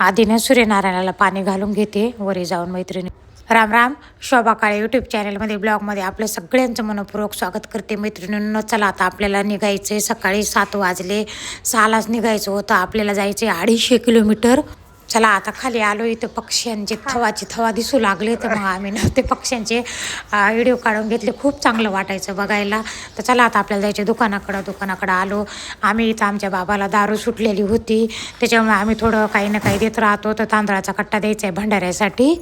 आधीनं सूर्यनारायणाला पाणी घालून घेते वरी जाऊन मैत्रिणी. राम राम शोभा काळे यूट्यूब चॅनलमध्ये ब्लॉगमध्ये आपलं सगळ्यांचं मनपूर्वक स्वागत करते मैत्रिणींनो. चला आता आपल्याला निघायचं सकाळी सात वाजले. सहालाच निघायचं होतं. आपल्याला जायचं आहे अडीचशे किलोमीटर. चला आता खाली आलो इथं पक्ष्यांचे थवाचे थवा दिसू लागले तर मग आम्ही ना ते पक्ष्यांचे व्हिडिओ काढून घेतले. खूप चांगलं वाटायचं बघायला. तर चला आता आपल्याला जायचे दुकानाकडं. दुकानाकडं आलो. आम्ही इथं आमच्या बाबाला दारू सुटलेली होती. त्याच्यामुळे आम्ही थोडं काही ना काही देत राहतो. तर तांदळाचा कट्टा द्यायचा आहे भंडाऱ्यासाठी.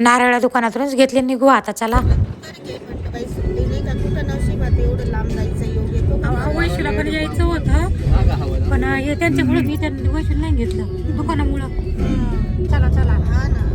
नारळा दुकानातूनच घेतले निघू आता. चला. वैशूला पण यायचं होतं. पण हे त्यांच्यामुळे मी त्यांनी वैशूला नाही घेतलं दुकानामुळं. चला चला.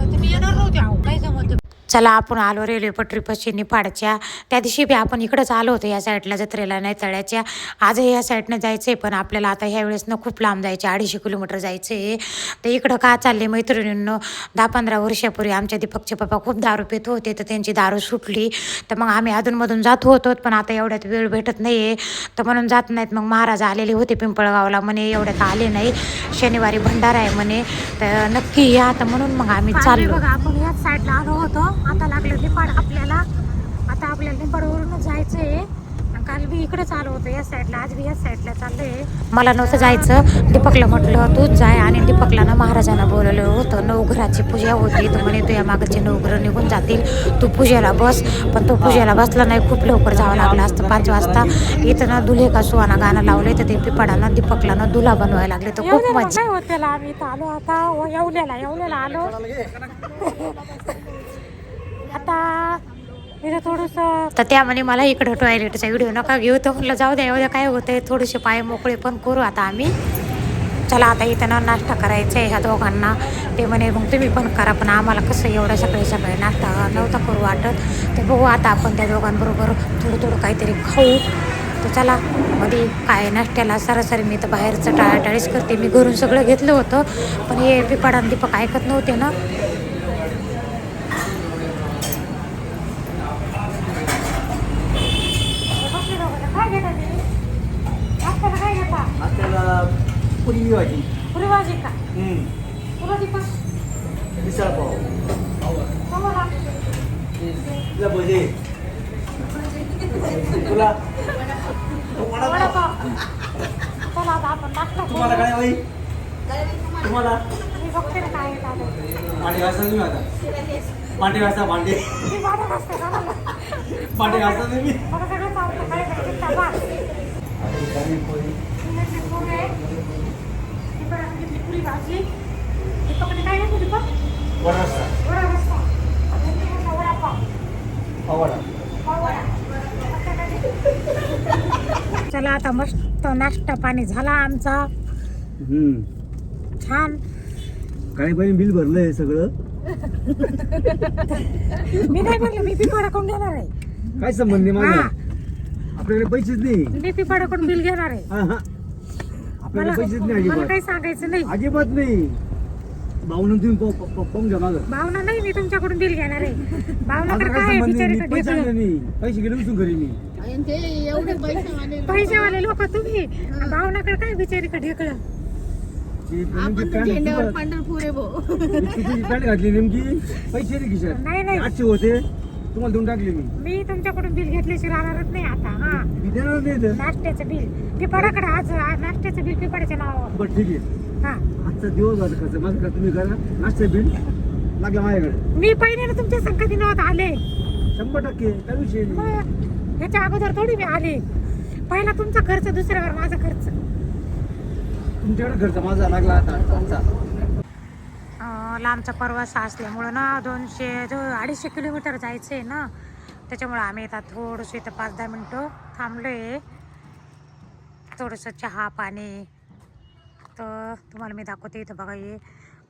तुम्ही येणार नव्हते अहो काय जमत चला आपण आलो रेल्वे पटरी पशी निफाडच्या. त्या दिवशी बी आपण इकडंच आलो होतो या साईडला जत्रेला नाही तळ्याच्या. आजही या साईडनं जायचं आहे पण आपल्याला आता ह्या वेळेसनं खूप लांब जायचे अडीचशे किलोमीटर जायचं आहे तर इकडं का चालले मैत्रिणींनो दहा पंधरा वर्षापूर्वी आमच्या दीपकचे पप्पा खूप दारू पित होते तर त्यांची दारू सुटली. तर मग आम्ही अधूनमधून जात होतो पण आता एवढ्यात वेळ भेटत नाही आहे तर म्हणून जात नाहीत मग महाराज आलेले होते पिंपळगावला म्हणे एवढ्यात आले नाही. शनिवारी भंडारा आहे म्हणे तर नक्की या तर म्हणून मग आम्ही चाललो. बघा आपण याच साईडला आलो होतो. आता लागलं निपाड आपल्याला. आता आपल्याला निपाडवरूनच जायचं आहे काल इकडेच आलो होतो या साईडला आज बी याच साईडला चाललोय मला नव्हतं जायचं. दीपकला म्हटलं तूच जाय आणि दीपकला ना महाराजांना बोलवलं होतं नवघराची पूजा होती. तर म्हणे तू या मागचे नवघर निघून जातील. तू पूजेला बस. पण तो पूजेला बसला नाही. खूप लवकर जावं लागलं असतं. पाच वाजता इथं ना दुल्हे का सुवाना गाणं लावले तर ते पिपाडांना दीपकला ना दुला बनवायला लागले. तर खूप मजा. होत त्याला. आम्ही इथं आलो आता. येवल्याला येवल्याला आलो. आता इथं थोडंसं तर त्या म्हणे मला इकडं टॉयलेटचा व्हिडिओ नका घेऊ. तर म्हटलं जाऊ द्या एवढ्या काय होतंय? थोडेसे पाय मोकळे पण करू आता आम्ही. चला आता इथं ना नाश्ता करायचा आहे ह्या दोघांना. ते म्हणे मग तुम्ही पण करा पण आम्हाला कसं एवढं सकाळी सकाळी नाश्ता नव्हता करू वाटत. तर बघू आता आपण त्या दोघांबरोबर थोडं थोडं काहीतरी खाऊ. तर चला मध्ये काय नाश्त्याला सरासरी मी तर बाहेरचं टाळाटाळीच करते. मी घरून सगळं घेतलं होतं पण हे पिपाडान दीपक ऐकत नव्हते ना आपल्याला पुरी भाजी भाजी का. तुला दीपक मिसळ पाव तुला भजे. तुला. तुम्हाला काय होई तुम्हाला. भांडे घासा तुम्ही आता. भांडे घासा भांडे. भांडे घासा तुम्ही. मला घेतली पुरी भाजी. काय दीपक? वडा वडा वडापाव. वडा? चला आता मस्त नाश्ता पाणी झाला आमचा. छान काय पाहिजे बिल भरलंय सगळं मी नाही म्हणलं मी पिपाडाकडून घेणार आहे काय संबंध नाही हा माझा आपल्याकडे पैसेच नाही मी पिपाडाकडून बिल घेणार आहे पैसेच नाही मला अजिबात. काही सांगायचं नाही. अजिबात नाही. भाऊन तुम्ही पाहू- पाहू पाहू- पाहून घ्या मागं भावना नाही मी तुमच्याकडून बिल घेणार आहे. भावनाकडे माझा काय काय आहे संबंध नाही मी बिचारीकडे पैसे आणले ढेकळं. नाही पैसे गेले उचून घरी मी. पैसेवाले लोक तुम्ही. भावनाकडे काय बिचारीकडे ढेकळं? ती आपण नेमकी तर पॅन्ट झेंड्यावर किती- पंढरपूर आहे भाऊ पॅन्ट घातली नेमकी? पैसे रे खिशात. नाही नाही. आठशे होते. तुम्हाला देऊन टाकले मी. मी तुमच्याकडून बिल घेतल्याशी राहणारच नाही आता हा. मी देणार नाही नाश्त्याचं बिल. पिपाडाकडे आज आज नाश्त्याचं बिल पिपाडाच्या नावावर. बरं ठीक आहे. हा. आजचा दिवस झाला खर्च माझं का तुम्ही करा? नाश्ता बिल लागला माझ्याकडे. मी पहिल्याने तुमच्या संगती नव्हत आले. शंभर टक्के काय विषय नाही मग ह्याच्या अगोदर थोडी मी आले. पहिला तुमचा खर्च दुसऱ्यावर माझा खर्च. तुमच्याकडे खर्च माझा लागला आता आजचा अं, लांबचा प्रवास असल्यामुळं ना दोनशे जो अडीचशे किलोमीटर जायचं आहे ना. त्याच्यामुळं आम्ही आता थोडंसं इथं पाच दहा मिनटं थांबलो आहे थोडंसं चहा पाणी. तर तुम्हाला मी दाखवते इथं बघा हे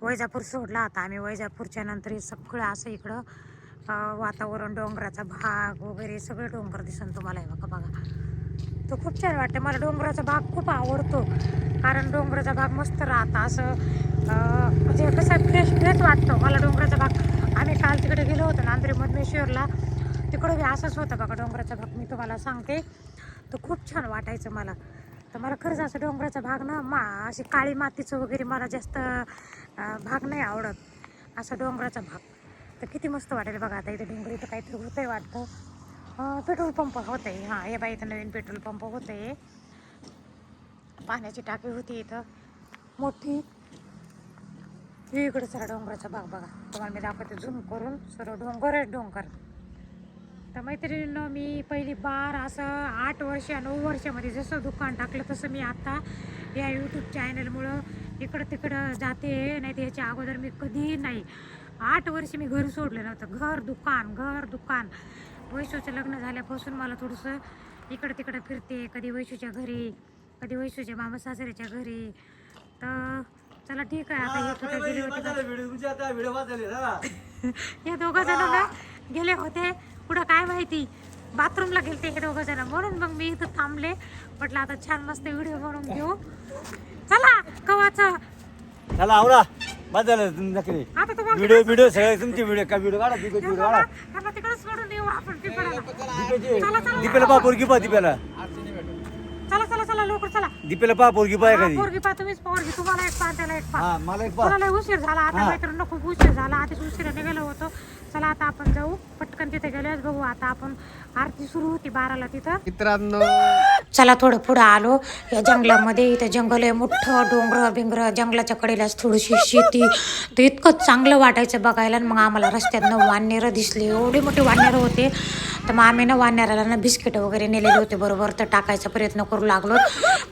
वैजापूर सोडला आता आम्ही. वैजापूरच्या नंतर हे सगळं असं इकडं वातावरण डोंगराचा भाग वगैरे सगळं डोंगर दिसन तुम्हाला हे बघा बघा. तो खूप छान वाटतं मला डोंगराचा भाग खूप आवडतो. कारण डोंगराचा भाग मस्त राहतं. असं म्हणजे कसं फ्रेश फ्रेश वाटतो. मला डोंगराचा भाग आम्ही काल तिकडे गेलो होतो नांद्रे मधमेश्वरला तिकडं बी असंच होतं बघा डोंगराचा भाग. मी तुम्हाला सांगते. तर खूप छान वाटायचं मला. तर मला खरंच असं डोंगराचा भाग ना मा अशी काळी मातीचं वगैरे मला जास्त भाग नाही आवडत. असा डोंगराचा भाग. तर किती मस्त वाटेल बघा आता. इथे डोंगर इथं काहीतरी होतंय वाटतं. पेट्रोल पंप होत. आहे हां हे बाई इथं नवीन पेट्रोल पंप होत. आहे पाण्याची टाकी होती इथं. मोठी. हे इकडे सर डोंगराचा भाग बघा. तुम्हाला मी दाखवते झूम करून. सर्व डोंगरच डोंगर. तर मैत्रिणीनं मी पहिली बार असं आठ वर्ष नऊ वर्षामध्ये जसं दुकान टाकलं तसं मी आत्ता या यूट्यूब चॅनलमुळं इकडं तिकडं जाते. नाही तर याच्या अगोदर मी कधी नाही. आठ वर्ष मी घर सोडलं नव्हतं. घर दुकान घर दुकान. वैशूचं लग्न झाल्यापासून मला थोडंसं इकडं तिकडं फिरते. कधी वैशूच्या घरी कधी वैशूच्या मामा सासऱ्याच्या घरी. तर चला ठीक आहे आता हे कुठं गेले होते हे दोघं जण ना गेले होते. पुढं काय माहिती बाथरूमला गेलते हे दोघं जण. म्हणून मग मी इथं थांबले. म्हटलं आता छान मस्त व्हिडिओ बनवून घेऊ. चला कवाचं. चला आवडा बस झालं आता तुम्हाला व्हिडिओ व्हिडिओ सगळे तुमचे व्हिडिओ का व्हिडिओ काढा दीपेची व्हिडिओ काढा. त्यांना तिकडे सोडून येऊ आपण पिपळाला दीपेची. चला चला. दीपेला पा पोरगी पा दीपेला. चला चला चला लवकर चला. दीपेला पोरगी पा हा, एखादी. पोरगी पा तुम्हीच पोरगी. तुम्हाला एक पा त्याला एक पा हा मला एक पा कोणाला उशीर झाला. आता हा. खूप उशीर झाला. आधीच उशिराने गेलो होतो. चला आता आपण जाऊ. पटकन तिथे गेल्यास बघू आता आपण आरती सुरू होती बाराला तिथं. मित्रांनो. चला थोडं पुढं आलो. या जंगलामध्ये इथं जंगल आहे. मोठं डोंगर बिंगर जंगलाच्या कडेलाच थोडीशी शेती. तर इतकं चांगलं वाटायचं बघायला. आणि मग आम्हाला रस्त्यातनं वानेरं दिसली. एवढी मोठी वानेरं होते. तर मग आम्ही ना वानेराला ना बिस्किट वगैरे नेलेले होते. बरोबर तर टाकायचा प्रयत्न करू लागलो.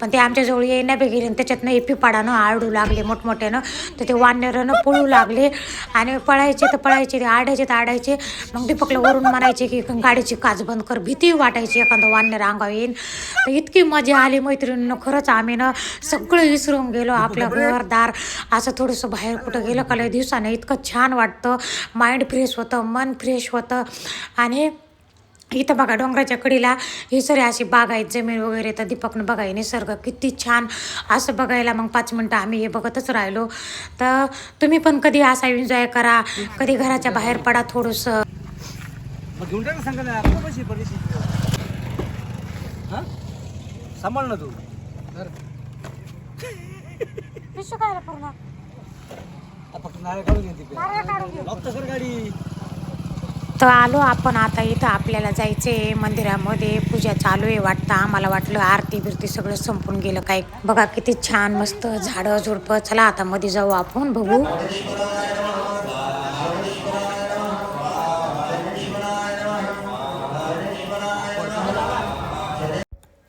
पण ते आमच्याजवळ येण्या बी गेले आणि त्याच्यातनं एपिपाडानं आरडू लागले मोठमोठ्यानं. तर ते वानेरानं पळू लागले. आणि पळायचे तर पळायचे. ते आडायचे तर आडायचे मग दीपकला वरून म्हणायचे की गाडीची काच बंद कर भीती वाटायची एखादं वान्य अंगावर येईन तर इतकी मजा आली मैत्रिणीनं. खरंच आम्ही ना सगळं विसरून गेलो आपलं घरदार असं थोडंसं बाहेर कुठं गेलं का लय दिवसानं. इतकं छान वाटतं. माइंड फ्रेश होतं मन फ्रेश होतं. आणि इथं बघा डोंगराच्या कडीला ही सरी अशी बाग आहेत जमीन वगैरे. तर दीपकनं बघाय निसर्ग किती छान असं बघायला मग पाच मिनटं आम्ही हे बघतच राहिलो. तर तुम्ही पण कधी असा एन्जॉय करा कधी घराच्या बाहेर पडा थोडंसं. हा? सांभाळ ना तू. पूर्ण. फक्त नारळ काढून गाडी. तर आलो आपण आता इथं. आपल्याला जायचे मंदिरामध्ये. पूजा चालू आहे वाटतं. आम्हाला वाटलं आरती बिरती सगळं संपून गेलं काय. बघा किती छान मस्त झाडं झुडपं. चला आता मध्ये जाऊ आपण बघू.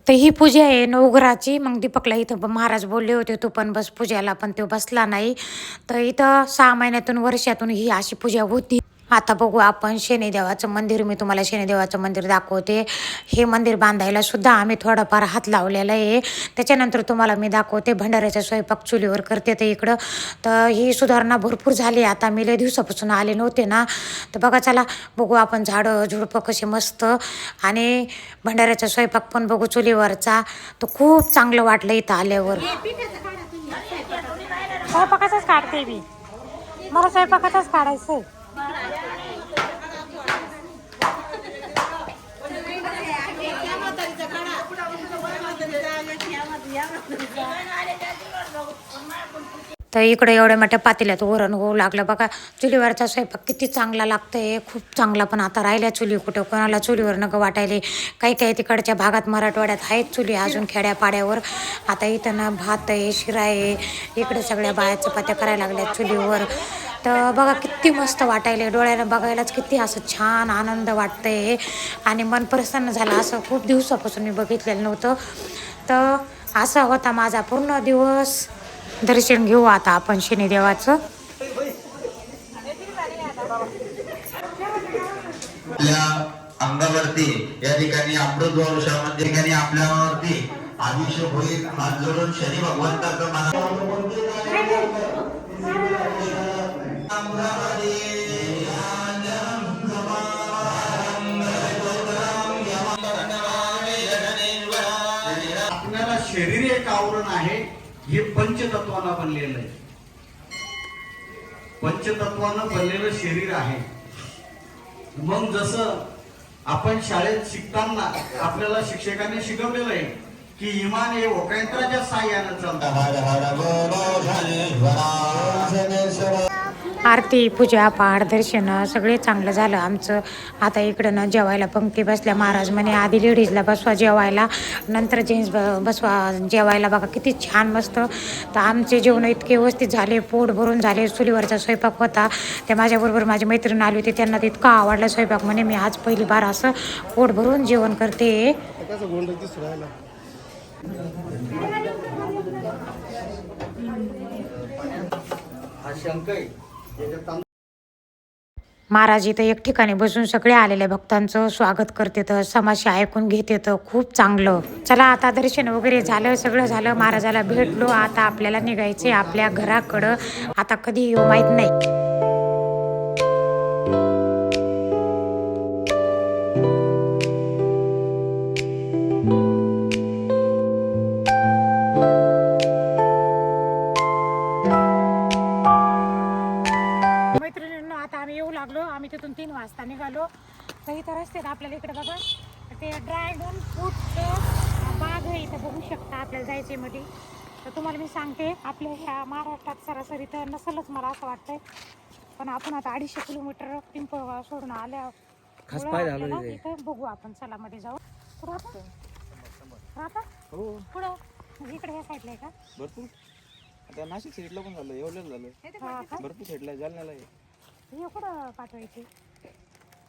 तर ही पूजा आहे नवघराची. मग दीपकला इथं महाराज बोलले होते तू पण बस पूजाला पण तो बसला नाही. तर इथं सहा महिन्यातून वर्षातून ही अशी पूजा होती. आता बघू आपण शनिदेवाचं मंदिर मी तुम्हाला शनिदेवाचं मंदिर दाखवते. हे मंदिर बांधायला सुद्धा आम्ही थोडाफार हात लावलेला आहे. त्याच्यानंतर तुम्हाला मी दाखवते भंडाऱ्याचा स्वयंपाक चुलीवर करते ते इकडं. तर ही सुधारणा भरपूर झाली. आता मी लय दिवसापासून आले नव्हते ना. तर बघा चला बघू आपण झाडं झुडपं कसे मस्त. आणि भंडाऱ्याचा स्वयंपाक पण बघू चुलीवरचा. तो खूप चांगलं वाटलं इथं आल्यावर. स्वयंपाकाचाच काढते मी. मला स्वयंपाकाचाच काढायचं 哪天？तर इकडे एवढ्या मोठ्या पातेल्यात वरण होऊ लागलं. बघा चुलीवरचा स्वयंपाक किती चांगला लागतंय. खूप चांगला पण आता राहिल्या चुली कुठं कोणाला चुलीवर नगं वाटायले. काही काही तिकडच्या भागात मराठवाड्यात आहेत चुली अजून खेड्यापाड्यावर. आता इथं ना भात आहे शिरा आहे. इकडे सगळ्या बाया चपात्या करायला लागल्या चुलीवर. तर बघा किती मस्त वाटायले. डोळ्यानं बघायलाच किती असं छान आनंद वाटतंय. आणि मन प्रसन्न झालं. असं खूप दिवसापासून मी बघितलेलं नव्हतं. तर असा होता माझा पूर्ण दिवस. दर्शन घेऊ आता आपण शनिदेवाचं. आपल्या अंगावरती या ठिकाणी अमृत वंशामध्ये ठिकाणी आपल्यावरती अभिषेक होईल हात जोडून शनी भगवंताचं आपल्याला शरीर एक आवरण आहे. हे पंचतत्वानं बनलेलं आहे. पंचतत्वानं बनलेलं शरीर आहे. मग जसं आपण शाळेत शिकताना आपल्याला शिक्षकांनी शिकवलेलं आहे की इमान हे ओकायंत्राच्या साह्यानं चालतात आरती पूजा पाठ दर्शन सगळे चांगलं झालं. आमचं आता इकडं ना जेवायला पंक्ती बसल्या. महाराज म्हणे आधी लेडीजला बसवा जेवायला नंतर जेंट्स ब बसवा जेवायला. बघा किती छान मस्त. तर आमचे जेवण इतके व्यवस्थित झाले. पोट भरून झाले. चुलीवरचा स्वयंपाक होता. त्या माझ्याबरोबर माझी मैत्रीण आली होती. त्यांना इतका आवडला स्वयंपाक. म्हणे मी आज पहिली बार असं पोट भरून जेवण करते. हा महाराज इथं एक ठिकाणी बसून सगळे आलेल्या भक्तांचं स्वागत करते तर समाशी ऐकून घेते तर खूप चांगलं. चला आता दर्शन वगैरे झालं सगळं झालं. महाराजाला भेटलो. आता आपल्याला निघायचे आपल्या घराकडं. आता कधी येऊ माहीत नाही. वाजता निघालो. तर इथं रस्त्यात आपल्याला इकडे बघा. ते ड्रॅगन फ्रूटचं बाग आहे इथं बघू शकता आपल्याला जायचे मध्ये तर तुम्हाला मी सांगते आपल्या ह्या महाराष्ट्रात सरासरी तर नसेलच मला असं वाटतंय. पण आपण आता अडीचशे किलोमीटर पिंपळगाव सोडून आल्या. इथं बघू आपण चला मध्ये जाऊ. राहता? हो. पुढं? म्हणजे इकडे ह्या साईडला आहे का? भरपूर. आता नाशिक साईडला पण झालं एवढं झालं. भरपूर साईडला जालन्याला आहे. हे कुठं पाठवायची?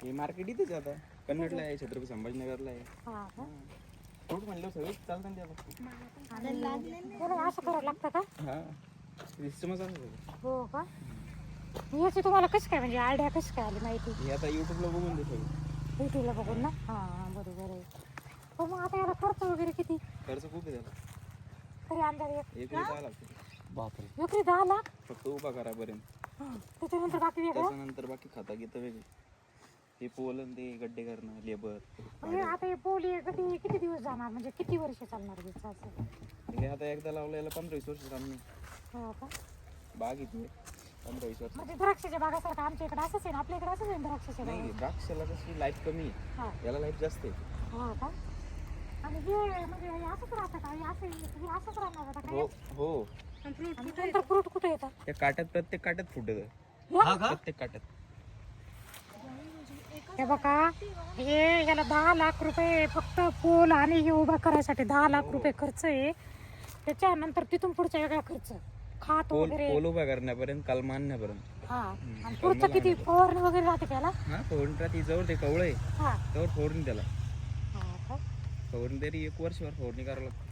हे मार्केट इथेच आहे आता. कन्नडला आहे छत्रपती संभाजीनगरला आहे. हा का? फ्रूट म्हणलं सगळं चालतं ना त्याला बरं, असं करावं लागतं का? हा. सिस्टमच असं सगळं. हो का? याची तुम्हाला कसं काय म्हणजे आयडिया कसं काय आली माहिती? हे आता युट्यूबला बघून दे सगळं युट्यूबला बघून ना? हां बरोबर आहे. पण मग आता याला खर्च वगैरे किती? खर्च खूप आहे त्याला. तरी अंदाजे एक एक दहा लागतो बापरे विक्री दहा लाख? फक्त उभा करापर्यंत हां त्याच्यानंतर बाकी वेगळं त्याच्यानंतर बाकी खाता घेतं वेगळे. हे पोलन ते गड्डे करणं लेबर म्हणजे आता हे पोली कधी किती दिवस जाणार? म्हणजे किती वर्ष चालणार असं? हे आता एकदा लावलेलं पंधरा वीस वर्ष आम्ही हो का? बाग इथे पंधरा वीस वर्ष. म्हणजे द्राक्षाच्या बागासारखं आमच्या इकडे असंच आहे ना? आपल्या इकडे असंच आहे ना द्राक्षाच्या नाही द्राक्षाला कशी लाईफ कमी आहे. हां. याला लाईफ जास्त आहे. हो का? आणि हे म्हणजे हे असंच राहतं का? हे असं हे असंच राहणार आता हो काय हो नंतर फ्रूट कुठे येतात? त्या काट्यात प्रत्येक काट्यात फुट प्रत्येक काट्यात. हे बघा हे याला दहा लाख रुपये फक्त पोल आणि हे उभा करायसाठी दहा लाख रुपये खर्च आहे. त्याच्यानंतर तिथून पुढचा वेगळा खर्च. खात पोल वगैरे. पोल उभा करण्यापर्यंत काल मानण्यापर्यंत हा. आणि पुढचं किती? फवारणी वगैरे राहते त्याला हा फवारणी राहते. जवळ ते कवळ आहे. हा. त्यावर फवारणी त्याला. हा का? फवारणी तरी एक वर्षभर फवारणी करावं लागतं.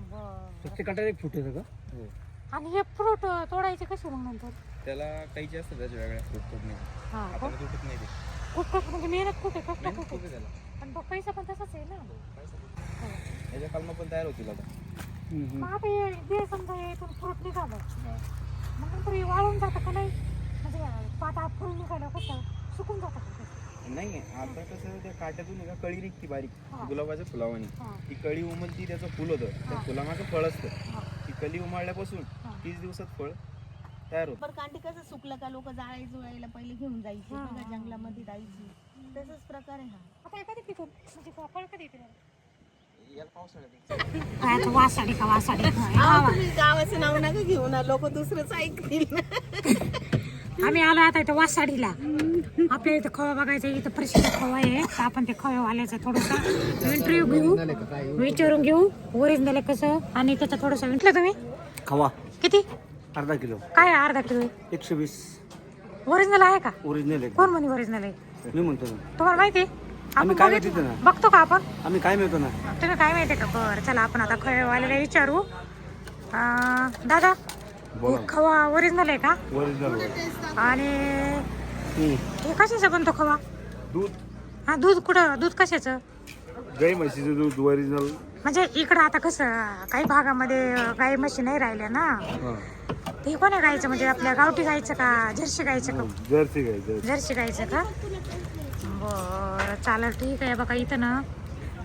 बरं. प्रत्येक काट्यात एक फुट येतं का? हो. आणि हे फ्रूट तोडायचे कसे मग नंतर? त्याला काही जास्त त्याच्या वेगळ्या फूट तोडणे हा का? आपण तुटत नाही ते. खूप कष्ट म्हणजे मेहनत खूप आहे कष्ट मेहनत खूप खूप आहे आहे त्याला? पण तो पैसा पण तसाच आहे ना. हो. याच्या कालमा पण तयार होतील आता. मग आता हे समजा हे इथून फ्रूट निघालं हा. मग नंतर हे वाळून जातं का नाही? म्हणजे पाता फुल निघालं कसं? सुकून जातं का ते? नाही आता कसं त्या काट्यातून एका कळी निघती बारीक हा. गुलाबाच्या फुलावानी. हा. ती कळी उमलती त्याचं फुल होतं. त्या हा. फुलामागं फळ असतं. हा. कळी उमळल्यापासून हा. तीस दिवसात फळ तयार होतं. बरं कांडी कसं सुकलं का लोक जाळायचं वेळेला पहिले घेऊन जायचे? हा, बघा. जंगलामध्ये जायची. तसंच प्रकार आहे हा. आता हे कधी पिकून म्हणजे फळ कधी येते? याला पावसाळ्यात काय आता वासाडी का वासाडी? अहो, तुम्ही गावाचं नाव नका घेऊ ना लोक दुसरंच ऐकतील. आम्ही आलो आता इथं वासाडीला. आपल्या इथं खवा बघायचा इथं प्रसिद्ध खवा आहे. तर आपण ते खव्यावाल्याचा थोडासा इंटरव्ह्यू घेऊ. विचारून घेऊ. ओरिजिनल आहे कसं? आणि त्याचा थोडासा विंटलं तुम्ही? खवा. किती? अर्धा किलो. काय आहे अर्धा किलो? एकशे वीस. ओरिजिनल आहे का? ओरिजिनल आहे. कोण म्हणे ओरिजिनल आहे? मी म्हणतो ना. तुम्हाला माहिती आहे? आम्ही काय माहिती बघतो का आपण? आम्ही काय मिळतो ना? तुम्ही काय माहिती आहे का? बरं चला आपण आता खव्यावाल्याला विचारू. दादा खवा ओरिजिनल आहे का? ओरिजिनल आणि हे कशाचं बनतो खवा? दूध. हा दूध कुठं? दूध कशाचं? गाई म्हशीचं दूध ओरिजिनल म्हणजे इकडं आता कसं काही भागामध्ये गाई म्हशी नाही राहिल्या ना. ते कोण्या गायचं म्हणजे आपल्या गावठी गायचं का जर्सी गायचं का? जर्सी गाय जर्सी. गायचं का? बरं चालेल ठीक आहे. बघा इथं ना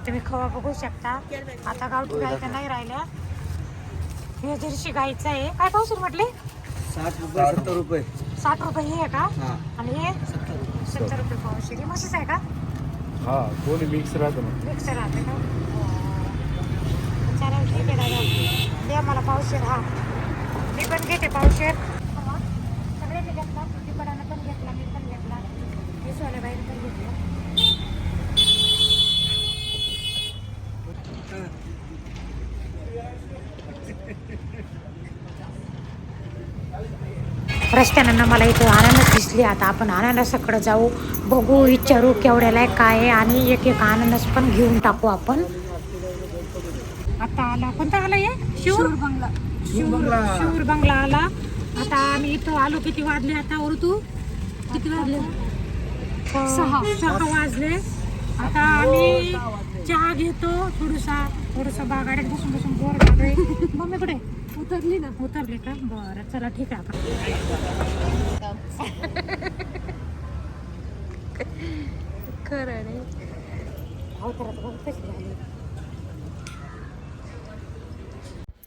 तुम्ही खवा बघू शकता. आता गावठी गाय तर नाही राहिल्या. हे जर्सी गायचं आहे काय पावसून म्हटले? साठ रुपये. सत्तर रुपये. साठ रुपये हे आहे का? हा. आणि हे? सत्तर रुपये. पावशे ही म्हशीच आहे का? हा दोन्ही मिक्स राहतं ना. मिक्स राहते का? चालेल ठीक आहे दादा. द्या मला पावशेर हा. मी पण घेते पावशेर सगळ्यांनी घेतला दीपडानं पण घेतला मी पण घेतला विसवाल्या बाईने पण घेतला रस्त्यानं मला इथं अननस दिसली. आता आपण अननसाकडे जाऊ बघू विचारू केवढ्याला आहे, काय आहे आणि एक एक अननस पण घेऊन टाकू आपण. आता आला कोणता आला ये शिवर बंगला. शिवर बंगला. आला. आता आम्ही इथं आलो किती वाजले आता तू? किती वाजले? सहा. सहा वाजले. आता आम्ही चहा घेतो थोडसा थोडसा बागाड्यात बसून बसून बोर झालोय. मम्मी कुठे? उतरली ना. उतरली का? बरं चला ठीक आहे आपण खरं रे. अवतारात बघ कशी झाली.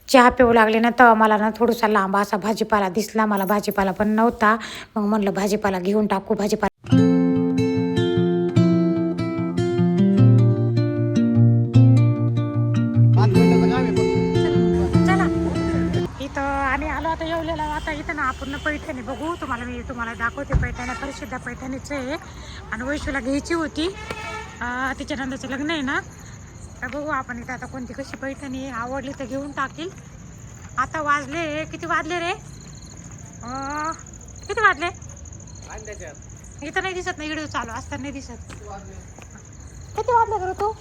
चहा पिऊ लागले ना तेव्हा मला ना थोडासा लांब असा भाजीपाला दिसला. मला भाजीपाला पण नव्हता. मग म्हणलं भाजीपाला घेऊन टाकू भाजीपाला आलो आता आता इथं ना आपण पैठणी बघू. तुम्हाला मी तुम्हाला दाखवते पैठणी. परिषद पैठणीचं आहे. आणि वैशूला घ्यायची होती. तिच्या नंदाचं लग्न आहे ना. तर बघू आपण इथं आता कोणती कशी पैठणी आहे. आवडली तर घेऊन टाकील. आता वाजले. किती वाजले रे? किती वाजले? इथं नाही दिसत नाही व्हिडिओ चालू. असताना नाही दिसत. किती वाजले करू तू?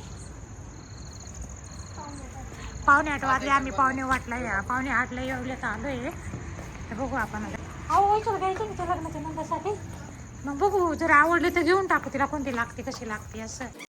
पावणे आठ वाजले. आम्ही पावणे वाटला या. पावणे आठला येवल्यात आलो आहे तर बघू आपण अहो वैशाला घ्यायचं त्या लग्नाच्या नंतरसाठी? मग बघू जर आवडली तर घेऊन टाकू. तिला कोणती लागते कशी लागते असं.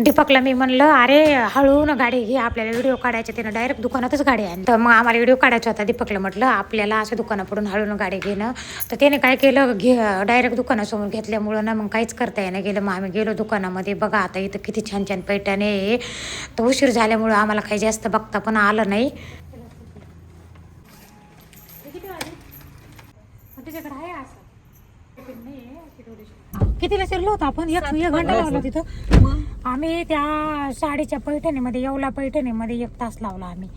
दीपकला मी म्हणलं अरे हळू ना गाडी घे आपल्याला व्हिडिओ काढायचे त्यानं डायरेक्ट दुकानातच गाडी आहे तर मग आम्हाला व्हिडिओ काढायचा होता दीपकला म्हटलं आपल्याला असं दुकानापडून हळू ना गाडी घेणं. तर त्याने काय केलं घे डायरेक्ट दुकानासमोर घेतल्यामुळं ना मग काहीच करता येणं गेलं. मग आम्ही गेलो दुकानामध्ये बघा आता इथं किती छान छान पैठणे आहे. तर उशीर झाल्यामुळं आम्हाला काही जास्त बघता पण आलं नाही. आहे? कितीला शिरलो होतो आपण? एक एक घंटा लावला तिथं. आम्ही त्या साडीच्या पैठणीमध्ये येवला पैठणीमध्ये एक तास लावला आम्ही.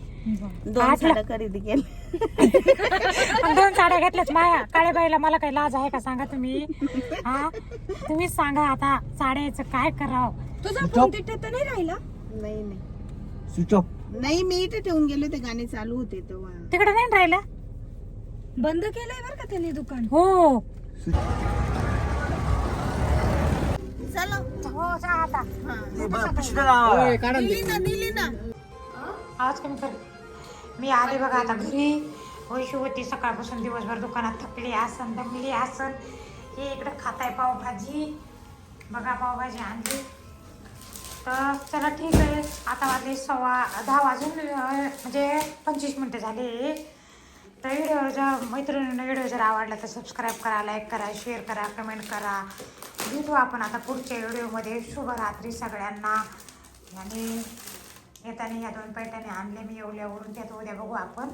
दोन. साड्या खरेदी केल्या. आणि दोन साड्या घेतल्याच माया. काळ्या बाईला मला काही लाज आहे का सांगा तुम्ही? हा? तुम्हीच सांगा आता साड्याचं काय करावं. तुझा फोन तिथे तर नाही राहिला? नाही नाही. स्विच ऑफ नाही मी इथे ठेवून गेले ते गाणे चालू होते तेव्हा. तिकडे नाही राहिलं? बंद केलंय बरं का त्यांनी दुकान? हो. चला हो जा आता. ओय, काढा ना ते. दिली ना दिली ना. आवाज कमी कर मी आले बघा आता घरी. वैशू होती सकाळपासून दिवसभर दुकानात थकली आसन दमली आसन हे इकडं खाताय पावभाजी. बघा पावभाजी आणली. तर चला ठीक आहे. आता वाजले सव्वा दहा वाजून अं, म्हणजे पंचवीस मिनटं झाले. व्हिडिओ जर मैत्रिणींना व्हिडिओ जर आवडला तर सबस्क्राईब करा लाईक करा शेअर करा कमेंट करा. भेटू आपण आता पुढच्या व्हिडिओमध्ये शुभरात्री सगळ्यांना. आणि येताना या दोन पैठणी आणले मी एवढ्यावरून त्यात उद्या बघू आपण.